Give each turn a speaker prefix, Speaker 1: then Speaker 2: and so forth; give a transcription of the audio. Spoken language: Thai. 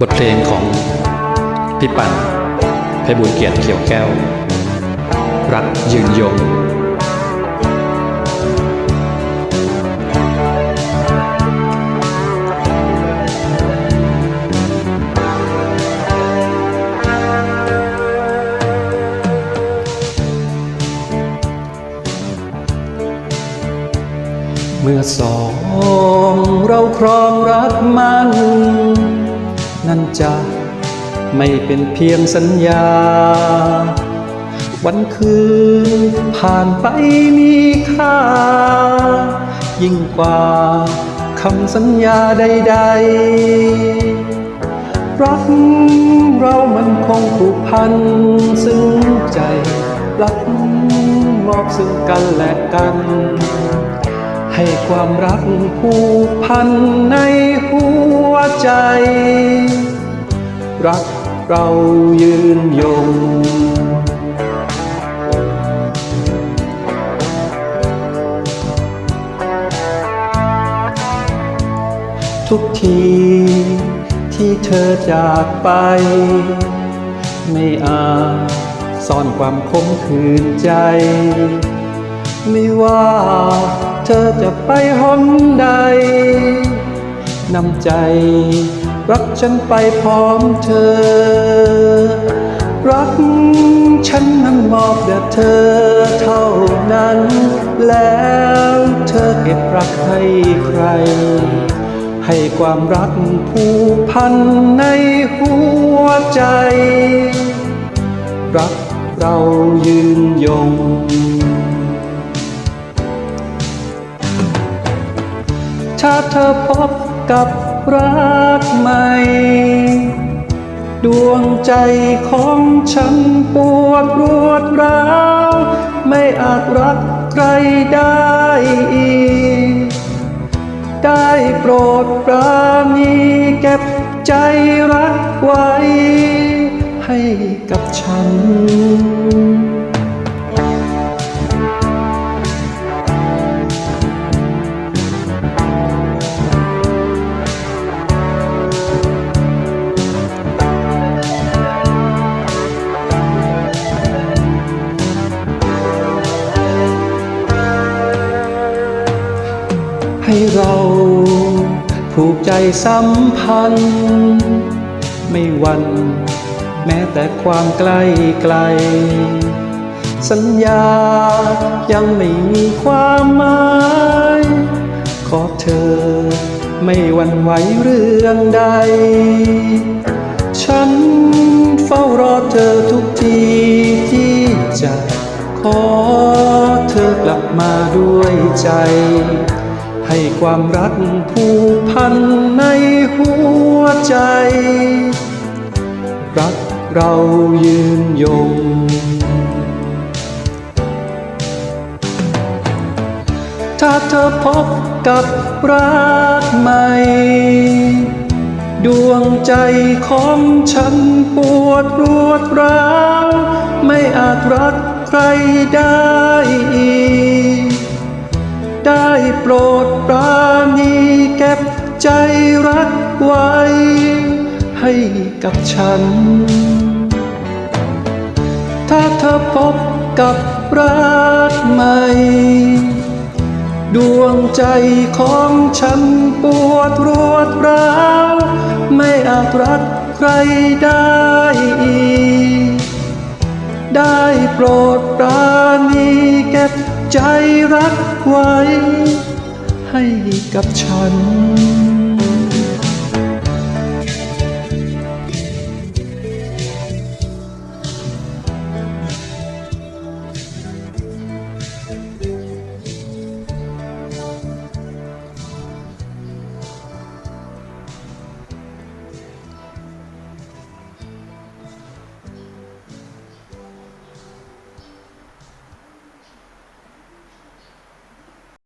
Speaker 1: บทเพลงของพี่ปั่นเพบุญเกียรติเขียวแก้ว รักยืนยงเมื่อสองเราครองรักมัน นั่นจะไม่เป็นเพียงสัญญา วันคืนผ่านไปมีค่า ยิ่งกว่าคำสัญญาใดๆ รักเรามันคงผูกพันซึ่งใจ รักมอบซึ่งกันและกัน ให้ความรักผูกพันในหัวใจ รักเรายืนยง ทุกทีที่เธอจากไป ไม่อาจซ่อนความคมคืนใจ ไม่ว่า เธอจะไปหนใดนำใจ รักฉันไปพร้อมเธอ รักฉันนั้นมอบแด่เธอเท่านั้น แล้วเธอเก็บรักให้ใคร ให้ความรักผูกพันในหัวใจ รักเรายืนยง ถ้าเธอพบกับรักใหม่ ดวงใจของฉันปวดรวดร้าว ไม่อาจรักใครได้อีก ได้โปรดปราณีเก็บใจรักไว้ ให้กับฉัน ให้เราผูกใจสัมพันธ์ ไม่วันแม้แต่ความใกล้ไกล สัญญายังไม่มีความหมาย ขอเธอไม่หวันไหวเรื่องใด ฉันเฝ้ารอเธอทุกทีที่จะขอเธอกลับมาด้วยใจ ให้ความรักผูกพันในหัวใจ รักเรายืนยง ถ้าเธอพบกับรักใหม่ ดวงใจของฉันปวดรวดร้าว ไม่อาจรักใครได้อีก ได้โปรดปราณีเก็บใจรักไว้ ให้กับฉัน ถ้าเธอพบกับรักใหม่ ดวงใจของฉันปวดรวดร้าว ไม่อาจรักใครได้อีก ได้โปรดปราณีเก็บใจรัก ไว้ให้กับฉัน